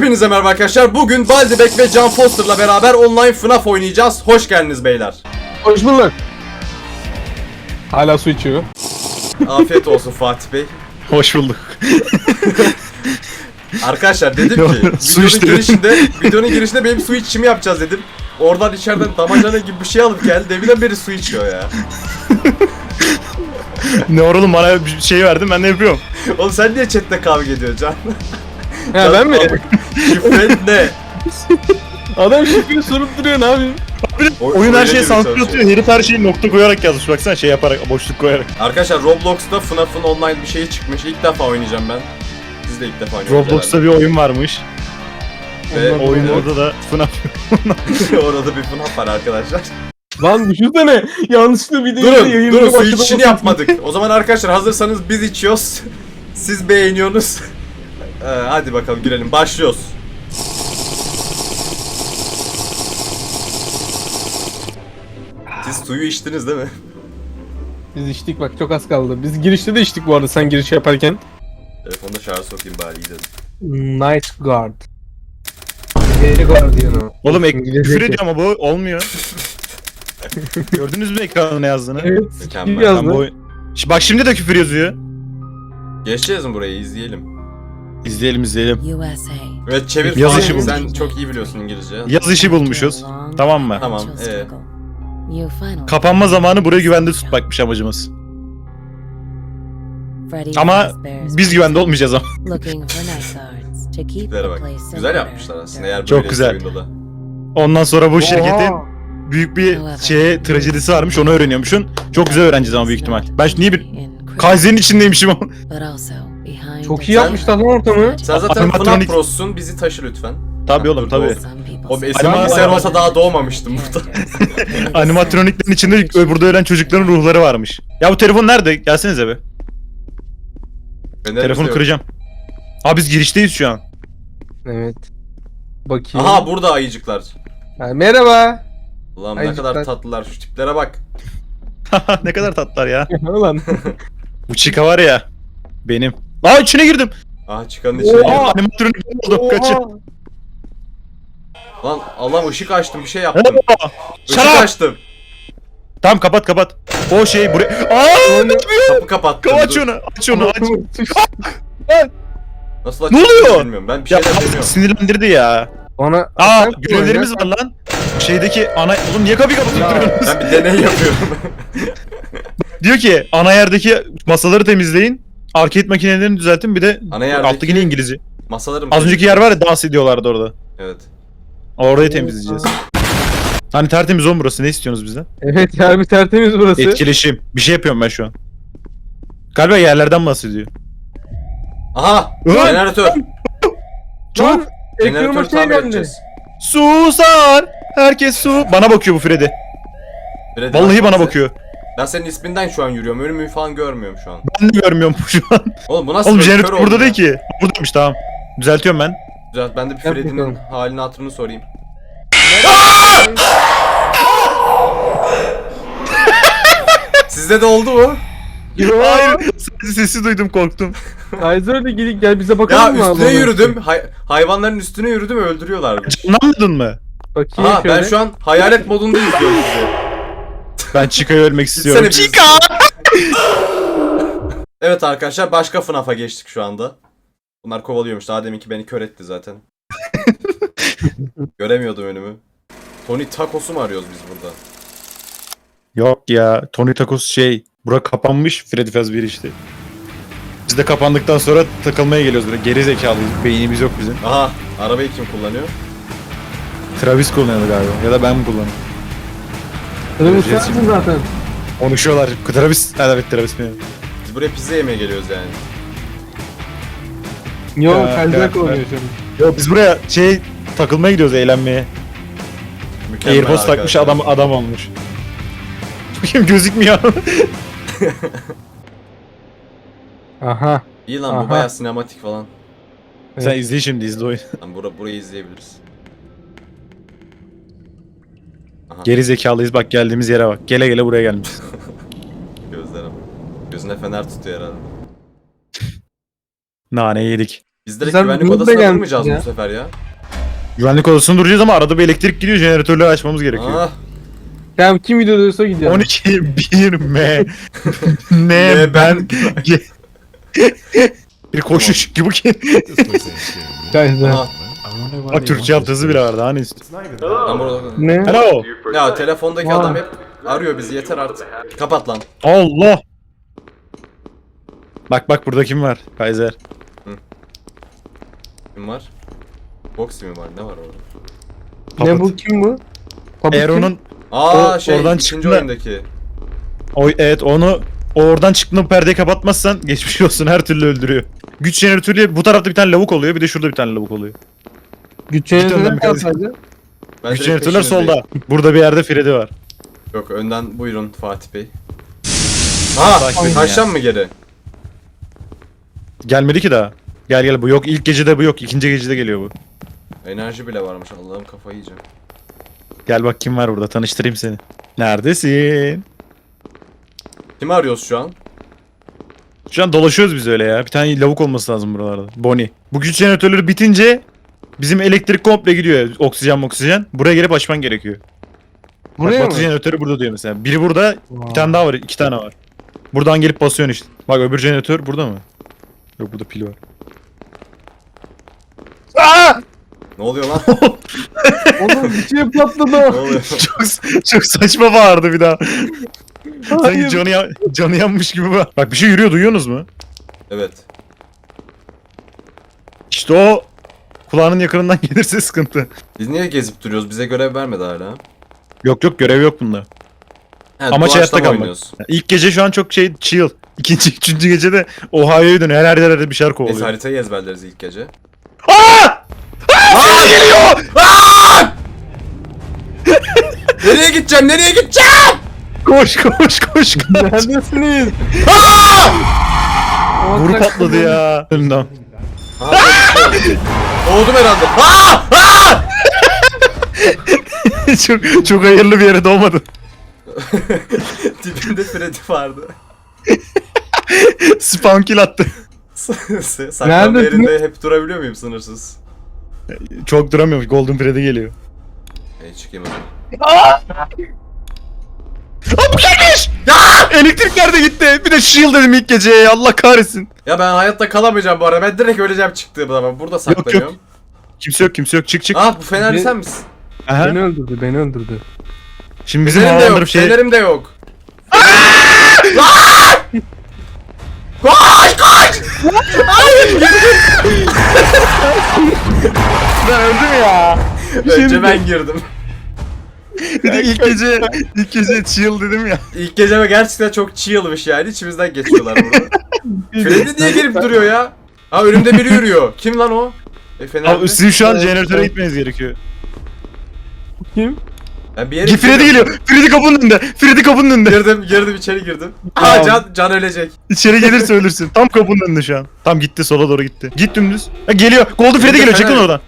Hepinize merhaba arkadaşlar. Bugün Baldebek ve Can Foster'la beraber online FNAF oynayacağız. Hoş geldiniz beyler. Hoş bulduk. Hala su içiyor. Afiyet olsun Fatih Bey. Hoş bulduk. Arkadaşlar dedim ki Su videonun içti. girişinde videonun girişinde benim su içimi yapacağız dedim. Oradan içeriden damacana gibi bir şey alıp geldi. Deminden beri su içiyor ya. ne var oğlum bana bir şey verdin ben de yapıyorum. Oğlum sen niye chatte kavga ediyorsun Can? Ha ben mi? Şifren ne? Adam şifre sorup duruyor ne yapayım? Oyun her şeyi girmeye sansür atıyor. Herif her şeyi nokta koyarak yazmış. Baksana şey yaparak boşluk koyarak. Arkadaşlar Roblox'ta FNAF'ın online bir şeyi çıkmış. İlk defa oynayacağım ben. Siz de ilk defa oynuyorsunuz Roblox'ta bir oyun varmış. Ve Onlar- Oyun orada da FNAF. Orada bir FNAF var arkadaşlar. Lan düşünsene. Yanlışlıkla videoyu Durun, yayınlamaya durun su içişini yapmadık. O zaman arkadaşlar hazırsanız biz içiyoruz. Siz beğeniyorsunuz. Ee, hadi bakalım girelim. Başlıyoruz. Siz suyu içtiniz değil mi? Biz içtik bak çok az kaldı. Biz girişte de içtik bu arada sen giriş yaparken. Telefonda şarj sokayım bari iyi dedim. Nice guard. Geri guardian'ı. Oğlum ek, İngilizce küfür ki. ediyor ama bu olmuyor. Gördünüz mü ekranın ne yazdığını? Evet. Mükemmel. Kim yazdı? Bu oyun... Bak şimdi de küfür yazıyor. Geçeceğiz mi burayı izleyelim. İzleyelim izleyelim. USA. Evet çevir Yaz falan. işi bu. Sen çok iyi biliyorsun İngilizce. Yaz işi bulmuşuz. Tamam mı? Tamam, ee. Kapanma zamanı burayı güvende tutmakmış amacımız. Ama biz güvende olmayacağız ama. Tiplere bak. Güzel yapmışlar aslında eğer böyle Çok güzel. Ondan sonra bu Oha! şirketin büyük bir şeye trajedisi varmış onu öğreniyormuşsun. Çok güzel öğreneceğiz ama büyük ihtimal. Ben niye bir Kaiser'in içindeymişim ama. Çok iyi yapmışlar lan ortamı. Sen zaten FNAF Animatronik- Pro'sun bizi taşı lütfen. Tabii oğlum tabii. O eski Anima- bilgisayar olsa daha doğmamıştım burada. Animatroniklerin içinde burada ölen çocukların ruhları varmış. Ya bu telefon nerede? Gelsenize be. Fenerimiz Telefonu yok. kıracağım. Abi biz girişteyiz şu an. Evet. Bakayım. Aha burada ayıcıklar. Ha, merhaba. Allah'ım ne Ayıcıklar. kadar tatlılar şu tiplere bak. ne kadar tatlılar ya. Ulan. Bu çika var ya. Benim. Aa içine girdim. Aha çıkanın içine Aa girdim. animatronik oldum kaçın. Lan Allah'ım ışık açtım bir şey yaptım. Işık Şarap! açtım. Tamam kapat kapat. O şey buraya. Aa! Kapı kapattım. Aç dur. onu. Aç onu aç. Nasıl Ne açacağımı oluyor? Bilmiyorum. Ben bir Ya şeyler abi deniyorum. sinirlendirdi ya. Bana Aa Sen görevlerimiz var lan. Şeydeki ana... Oğlum niye kapıyı kapatıp Ya. duruyorsunuz? Ben bir deney yapıyorum. Diyor ki ana yerdeki masaları temizleyin. Arcade makinelerini düzeltin bir de Ana yerdeki- alttaki ne İngilizce. Masalarım. Az önceki yer var ya dans ediyorlardı orada. Evet. Orayı temizleyeceğiz. Hani tertemiz oğlum burası ne istiyorsunuz bizden? Evet ya bir tertemiz burası. Etkileşim. Bir şey yapıyorum ben şu an. Galiba yerlerden bahsediyor. Aha! Ulan! Jeneratör. Lan ekranıma Jeneratörü şey tamir geldi. edeceğiz. Su sar. Herkes su. Bana bakıyor bu Freddy. Freddy Vallahi bana bize. bakıyor. Ben senin isminden şu an yürüyorum. Önümü falan görmüyorum şu an. Ben de görmüyorum şu an. Oğlum bu nasıl Oğlum bir kör oldu burada ya? değil ki. Buradaymış tamam. Düzeltiyorum ben. Güzel, Ben de bir Freddy'nin halini hatırını sorayım. Sizde de oldu mu? Hayır. Sadece sesi duydum korktum. Kaiser de gidip gel bize Ya bakalım mı? üstüne Allah'ım? yürüdüm. hay- hayvanların üstüne yürüdüm öldürüyorlarmış. Anlamadın mı? Bakayım Aha ben şöyle. şu an hayalet modunda izliyorum sizi. Ben Chica'yı ölmek istiyorum. Gitsene bir- Chica! Evet arkadaşlar başka FNAF'a geçtik şu anda. Bunlar kovalıyormuş. Daha deminki beni kör etti zaten. Göremiyordum önümü. Tony Takos'u mu arıyoruz biz burada? Yok ya. Tony Tacos şey. Bura kapanmış. Freddy Fazbear işte. Biz de kapandıktan sonra takılmaya geliyoruz böyle. Geri zekalıyız. Beynimiz yok bizim. Aha arabayı kim kullanıyor? Travis kullanıyor galiba. Ya da ben mi kullanıyorum? Sen uçarsın zaten. Konuşuyorlar. Travis. Ha, evet Travis benim. Biz buraya pizza yemeye geliyoruz yani. Yo Ya, ya. şimdi. Yok biz buraya şey takılmaya gidiyoruz eğlenmeye. Mükemmel Airpods takmış adam adam olmuş. Bakayım gözükmüyor. Aha. İyi lan bu Aha. baya sinematik falan. Sen izle şimdi izle oyun. Lan bura, burayı izleyebiliriz. Aha Geri zekalıyız bak geldiğimiz yere bak. Gele gele buraya gelmişiz. gözlere bak. Gözüne fener tutuyor herhalde. Nane yedik. Biz direkt Sen güvenlik odasına gelmişsin durmayacağız ya. bu sefer ya. Güvenlik odasında duracağız ama arada bir elektrik gidiyor jeneratörleri açmamız gerekiyor. Ah, Tamam kim video diyorsa gidiyor. 12 1 M Ne ne ben- bir koşuş gibi ki. Aha. Bak Türkçe altyazı bile vardı hani. Ben burada... Ne? Hello. Ya telefondaki adam hep arıyor bizi yeter artık. Kapat lan. Allah. Bak bak burada kim var? Kaiser. Kim var? Boxy mi var? Ne var orada? Ne bu kim bu? Eğer onun Aa O- şey oradan ikinci çıktı. oyundaki. o, evet onu o oradan çıktığında perdeyi kapatmazsan geçmiş olsun her türlü öldürüyor. Güç jeneratörüyle bu tarafta bir tane lavuk oluyor bir de şurada bir tane lavuk oluyor. Güç önden yönetimi bir kez- yapsaydı. Ben Güç direkt jeneratörler peşinizdeyim. solda. Burada bir yerde Freddy var. Yok önden buyurun Fatih Bey. Aa Takip edin ya. mı geri? Gelmedi ki daha. Gel gel bu yok ilk gecede bu yok ikinci gecede geliyor bu. Enerji bile varmış Allah'ım kafayı yiyeceğim. Gel bak kim var burada tanıştırayım seni. Neredesin? Kimi arıyoruz şu an? Şu an dolaşıyoruz biz öyle ya. Bir tane lavuk olması lazım buralarda. Bonnie. Bu güç jeneratörleri bitince bizim elektrik komple gidiyor. Oksijen oksijen. Buraya gelip açman gerekiyor. Buraya bak, mı? Batı jeneratörü burada diyor mesela. Biri burada, Wow. bir tane daha var, iki tane var. Buradan gelip basıyorsun işte. Bak öbür jeneratör burada mı? Yok burada pil var. Aa! Ne oluyor lan? Oğlum bir şey patladı. oluyor? çok, çok saçma bağırdı bir daha. Sanki Hayır. canı, canı yanmış gibi var. Bak bir şey yürüyor duyuyorsunuz mu? evet. İşte o kulağının yakınından gelirse sıkıntı. Biz niye gezip duruyoruz? Bize görev vermedi hala. Yok yok görev yok bunda. He, Amaç doğaçlama hayatta kalmak. oynuyoruz. İlk gece şu an çok şey chill. İkinci, üçüncü gece de Ohio'ya dönüyor. Her yerde bir şeyler Neyse kovalıyor. haritayı ezberleriz ilk gece. Aa! Aa! geliyor! Nereye gideceğim? Nereye gideceğim? Koş koş koş. koş. Neredesiniz? Aa! Vuru patladı ya. Önümden. Ha, Doğdum herhalde. Aa! Aa! çok, çok hayırlı bir yere doğmadın. Dibinde Freddy vardı. Spawn kill attı. Saklanma Nerede? yerinde hep durabiliyor muyum sınırsız? Çok duramıyormuş. Golden Freddy geliyor. Hey çıkayım hadi. Aa bu gelmiş! Ya! Elektrik nerede gitti? Bir de shield dedim ilk gece. Allah kahretsin. Ya ben hayatta kalamayacağım bu arada. Ben direkt öleceğim çıktığım zaman. Burada saklanıyorum. Kimse yok kimse yok. Çık çık. Ah bu fenerli Bir- sen misin? Aha. Beni öldürdü, beni öldürdü. Şimdi bizim Fenerim de yok. havalandırıp şey... Fenerim de yok. Lan! Koş koş! Ben öldüm ya. Önce ben girdim. Bir de ilk gece ilk gece chill dedim ya. İlk geceme gerçekten çok chill'mış yani. İçimizden geçiyorlar burada. Freddy niye gelip duruyor ya? Ha önümde biri yürüyor. Kim lan o? E Abi fenerli. sizin şu an jeneratöre gitmeniz gerekiyor. Kim? Ben bir yere Freddy gidiyorum. geliyor. Freddy kapının önünde. Freddy kapının önünde. Girdim, girdim içeri girdim. Aa can, can ölecek. İçeri gelirse ölürsün. Tam kapının önünde şu an. Tam gitti sola doğru gitti. Git dümdüz. Ha, geliyor. Golden Freddy geliyor. Çekil Fener. oradan.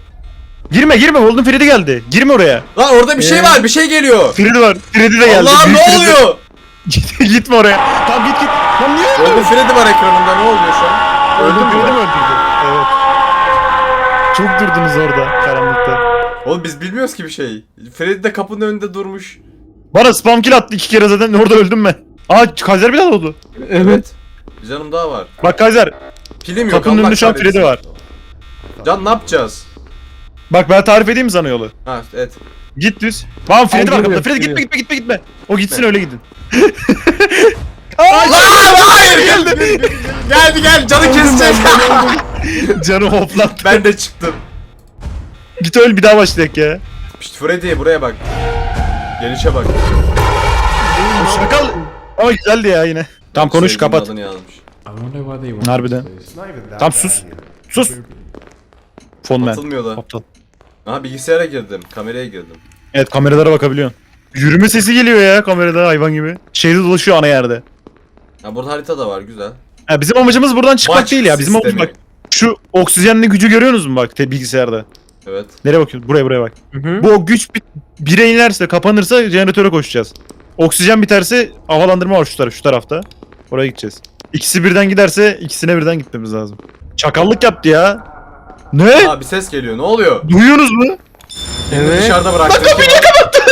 Girme girme. Golden Freddy geldi. Girme oraya. Lan orada bir şey Ee? var, bir şey geliyor. Freddy var. Freddy de geldi. Allah'ım Büyük ne Freddy. oluyor? Git, gitme oraya. Tamam git git. Lan niye öldün? Golden Freddy var ekranında ne oluyor şu an? Öldüm Freddy mi öldürdü? Evet. Çok durdunuz orada karanlıkta. Oğlum biz bilmiyoruz ki bir şey. Freddy de kapının önünde durmuş. Bana spam kill attı iki kere zaten orada öldüm ben. Aa Kaiser bir daha oldu. Evet. Bir canım daha var. Bak Kaiser Pilim yok. Kapının Allah önünde şu an kahretsin. Freddy var. Can ne yapacağız? Bak ben tarif edeyim mi sana yolu? Ha evet. Git düz. Tamam Freddy var kapıda. Freddy gitme gitme gitme gitme. O gitsin öyle gidin. Lan hayır geldi. geldi gel canı kesecek. Canı hoplattı. ben de çıktım. Git öl bir daha başlayak ya. Pişt Freddy buraya bak. Gelişe bak. Şakal. Ama güzeldi ya yine. Tamam konuş Sevgilinin kapat. adını yazmış. Harbiden. Tamam sus. Sus. Fon man. Atılmıyor da. Aptal. Aha bilgisayara girdim. Kameraya girdim. Evet kameralara bakabiliyorsun. Yürüme sesi geliyor ya kamerada hayvan gibi. Şeyde dolaşıyor ana yerde. Ha burada harita da var güzel. Ha, bizim amacımız buradan çıkmak Maç değil ya. Bizim amacımız sistemi. bak. Şu oksijenli gücü görüyorsunuz mu bak te bilgisayarda? Evet. Nereye bakıyorsun? Buraya buraya bak. Hı hı. Bu o güç bir, bire inerse kapanırsa jeneratöre koşacağız. Oksijen biterse havalandırma var şu taraf, şu tarafta. Oraya gideceğiz. İkisi birden giderse ikisine birden gitmemiz lazım. Çakallık yaptı ya. Ne? Aa bir ses geliyor. Ne oluyor? Duyuyorsunuz mu? Evet. Dışarıda bıraktım.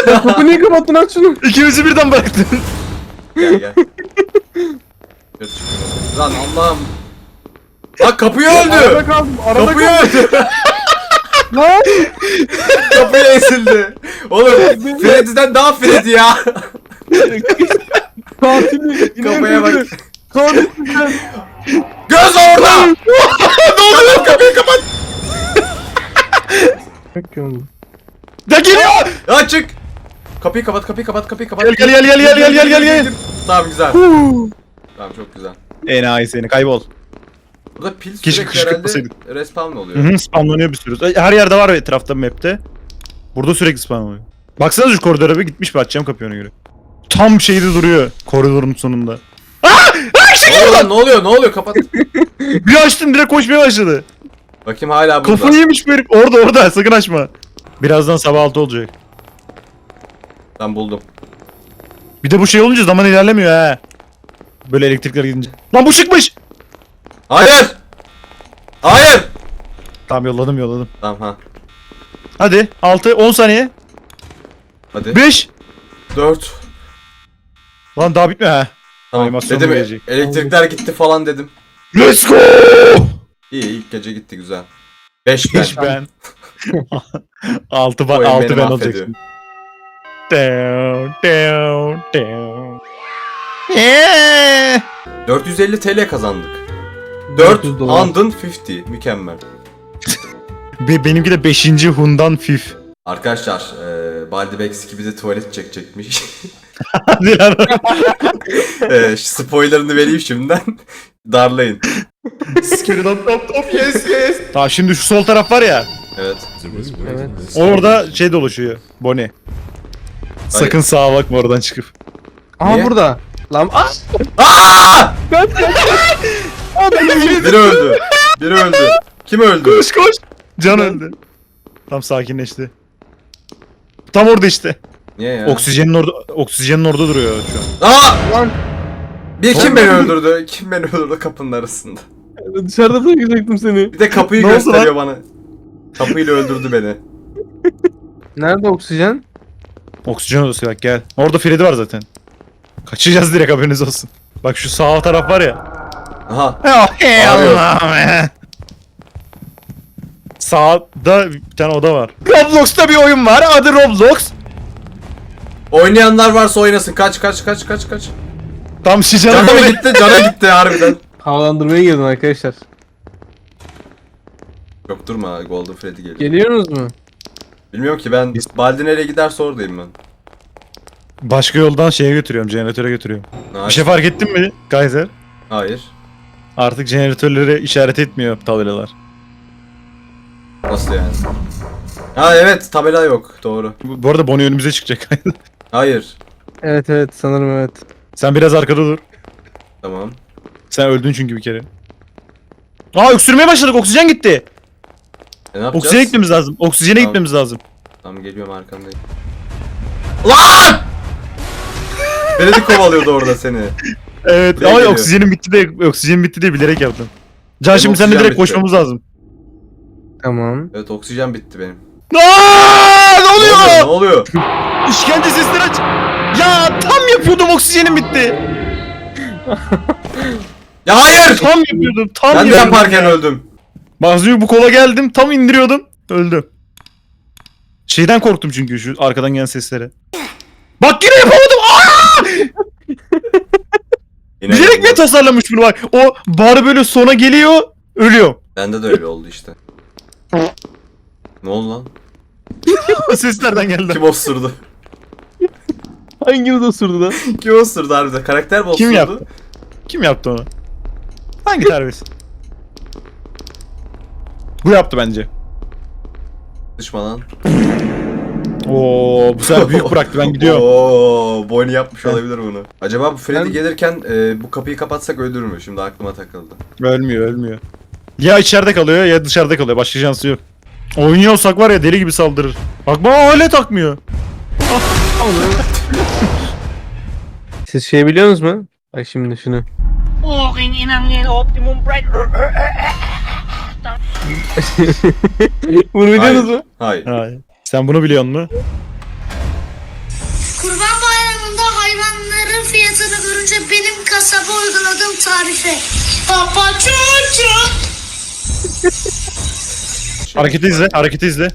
Kapıyı niye kapattın aç şunu. İkimizi birden bıraktın. Gel gel. Çıkıyorum. Lan Allah'ım. Bak kapıyı Arada öldü. kaldım. Arada Kapıyı kaldım. öldü. Lan. Kapıyı ezildi. Oğlum Freddy'den daha Freddy ya. Katili. Kafaya bak. Katil sen. Göz orada. ne oluyor? Kapıyı kapat. Yok ki oğlum. Da geliyor. Ya çık. Kapıyı kapat, kapıyı kapat, kapıyı kapat. Gel, gel, gel, gel, gel, gel, gel, gel, gel. Tamam güzel. Tamam çok güzel. Enayi seni kaybol. Burada pil Keşke sürekli herhalde saydık. respawn oluyor. Hı hı spamlanıyor bir sürü. Her yerde var etrafta map'te. Burada sürekli spam oluyor. Baksana şu koridora bir gitmiş bir açacağım kapıyı ona göre. Tam şeyde duruyor koridorun sonunda. Ne oluyor lan? Ne oluyor? Ne oluyor? Kapat. Bir açtım direkt koşmaya başladı. Bakayım hala burada. Kafayı yemiş bu herif. Orada orada sakın açma. Birazdan sabah 6 olacak. Ben buldum. Bir de bu şey olunca zaman ilerlemiyor ha. Böyle elektrikler gidince. Lan bu çıkmış. Hayır. Hayır. Tamam yolladım yolladım. Tamam ha. Hadi 6 10 saniye. Hadi. 5. 4. Lan daha bitmiyor ha. Tamam. Animasyon Dedim gelecek. elektrikler gitti falan dedim. Let's go. İyi ilk gece gitti güzel. 5 ben. Hiç ben. 6 Bu ben oyun 6 beni ben olacaksın. Down down down. Yeah. 450 TL kazandık. 400 dolar. 450 mükemmel. Be benimki de 5. Hundan Fif. Arkadaşlar, eee Baldibex bize tuvalet çekecekmiş. Hadi lan. Eee spoilerını vereyim şimdiden. Darlayın. Skeri top top top yes yes. Tamam şimdi şu sol taraf var ya. Evet. Evet. Orada şey dolaşıyor. Bonnie. Sakın sağa bakma oradan çıkıp. Aha Niye? burada. Lan ah! Aa! Ben Adam Biri öldü. Biri öldü. Kim öldü? Koş koş. Can öldü. Tam sakinleşti. Tam orada işte. Niye ya? Oksijenin orada oksijenin orada duruyor şu an. Aa! Lan Bir kim beni öldürdü? Kim beni öldürdü kapının arasında? dışarıda bırakacaktım seni. Bir de kapıyı Ne oldu gösteriyor bana. Kapıyla öldürdü beni. Nerede oksijen? Oksijen odası bak gel. Orada Freddy var zaten. Kaçacağız direkt haberiniz olsun. Bak şu sağ taraf var ya. Aha. Oh hell no Sağda bir tane oda var. Roblox'ta bir oyun var. Adı Roblox. Oynayanlar varsa oynasın. Kaç kaç kaç kaç kaç. Tam şişeden Cana mı gitti? Cana gitti harbiden. Havalandırmaya girdim arkadaşlar. Yok durma Golden Freddy geliyor. Geliyorsunuz mu? Bilmiyorum ki ben Baldi nereye giderse oradayım ben. Başka yoldan şeye götürüyorum. Jeneratöre götürüyorum. Ha, Bir şey fark ettin mi Kaiser? Hayır. Artık jeneratörleri işaret etmiyor tabelalar. Nasıl yani? Ha evet tabela yok. Doğru. Bu bu arada Bonnie önümüze çıkacak. Hayır. Evet evet sanırım evet. Sen biraz arkada dur. Tamam. Sen öldün çünkü bir kere. Aa öksürmeye başladık. Oksijen gitti. E, ne yapacağız? Oksijene gitmemiz lazım. Oksijene Tamam. gitmemiz lazım. Tamam geliyorum arkandayım. Lan! Freddy kovalıyordu orada seni. Evet Buraya ama geliyor. oksijenin bitti de oksijenin bitti de bilerek yaptım. Can Benim şimdi seninle oksijen direkt bitti. koşmamız lazım. Tamam. Evet oksijen bitti benim. Aa, ne Ne oluyor? Ne oluyor? oluyor? İşkence sesleri aç. Ya tam yapıyordum oksijenim bitti. Ya hayır! Tam yapıyordum. Tam Ben de yapıyordum. yaparken öldüm. Bazı bu kola geldim tam indiriyordum. Öldüm. Şeyden korktum çünkü şu arkadan gelen seslere. Bak yine yapamadım. Aa! Yine Bilerek mi tasarlamış bunu bak. O bar böyle sona geliyor. Ölüyor. Bende de öyle oldu işte. ne oldu lan? O ses nereden geldi? Kim osurdu? Hanginiz osurdu lan? Kim osurdu harbiden? Karakter mi osurdu? Kim yaptı? Kim yaptı onu? Hangi terbiyesiz? Bu yaptı bence. Düşma lan. Oo bu sefer büyük bıraktı ben gidiyorum. Oo, Bonnie yapmış olabilir bunu. Acaba bu Freddy Ben- gelirken e, bu kapıyı kapatsak öldürür mü? Şimdi aklıma takıldı. Ölmüyor ölmüyor. Ya içeride kalıyor ya dışarıda kalıyor. Başka şansı yok. Oynuyorsak var ya deli gibi saldırır. Bak bana hala takmıyor. Siz şey biliyor musunuz mu? Bak şimdi şunu. Walking in a little optimum bright. Bunu biliyorsunuz Hayır. mu? Hayır. Hayır. Sen bunu biliyor musun? Kurban Bayramı'nda hayvanların fiyatını görünce benim kasaba uyguladığım tarife. Baba çocuk. Hareketi izle, hareketi izle.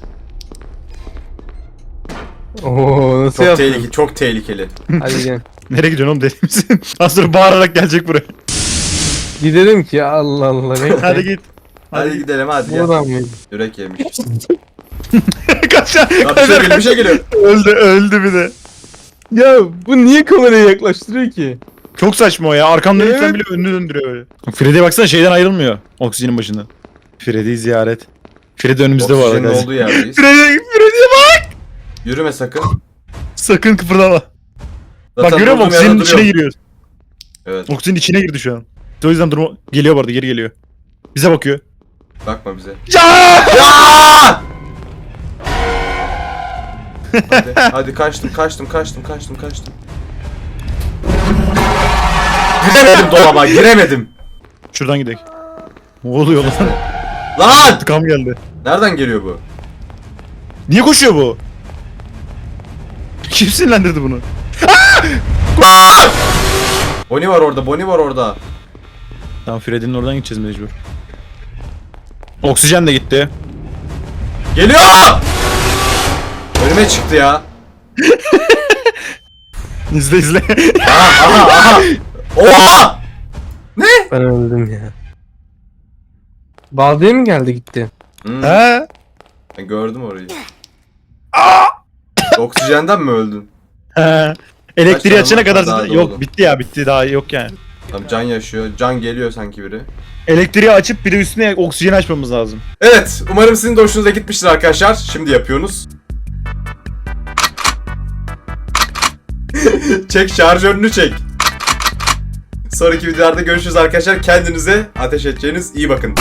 Oo nasıl Çok yaptın? tehlikeli, çok tehlikeli. Hadi gel. Nereye gidiyorsun oğlum deli misin? Az sonra bağırarak gelecek buraya. Gidelim ki Allah Allah. Bekle. Hadi git. Hadi gidelim hadi ya. Buradan mıydı? Yürek yemiş. kaç Ya bir şey geliyor, bir şey geliyor. Öldü, öldü bir de. Ya bu niye kamerayı yaklaştırıyor ki? Çok saçma o ya. Arkamda Evet. lütfen bile önünü döndürüyor öyle. Freddy'e baksana şeyden ayrılmıyor. Oksijenin başında. Freddy'yi ziyaret. Freddy önümüzde bu Oksijenin arada. olduğu yerdeyiz. Freddy, Freddy'ye! Yürüme sakın. Sakın kıpırdama. Zaten bak görüyor musun? Oksijenin içine duruyorum. giriyor. Evet, Oksijenin içine girdi şu an. O yüzden durma... Geliyor bu arada geri geliyor. Bize bakıyor. bakma bize. Ya! Ya! hadi, hadi kaçtım, kaçtım, kaçtım, kaçtım, kaçtım. Giremedim dolaba, giremedim. Şuradan gidelim. Ne oluyor lan? Lan! İntikam geldi. Nereden geliyor bu? Niye koşuyor bu? Kim sinirlendirdi bunu? Bonnie var orada, Bonnie var orada. Tamam Freddy'nin oradan gideceğiz mecbur. Oksijen de gitti. Geliyor! Önüme çıktı ya. İzle izle. Aha, aha, aha. Oha! Ne? Ben öldüm ya. Baldiye mi geldi gitti? Hmm, ha? ben gördüm orayı. Oksijenden mi öldün? Elektriği Kaç açana var? kadar Daha yok dolu. bitti ya bitti daha yok yani. Tamam can yaşıyor. Can geliyor sanki biri. Elektriği açıp bir de üstüne oksijen açmamız lazım. Evet, umarım sizin de hoşunuza gitmiştir arkadaşlar. Şimdi yapıyorsunuz. çek şarjörünü çek. Sonraki videolarda görüşürüz arkadaşlar. Kendinize ateş edeceğiniz iyi bakın.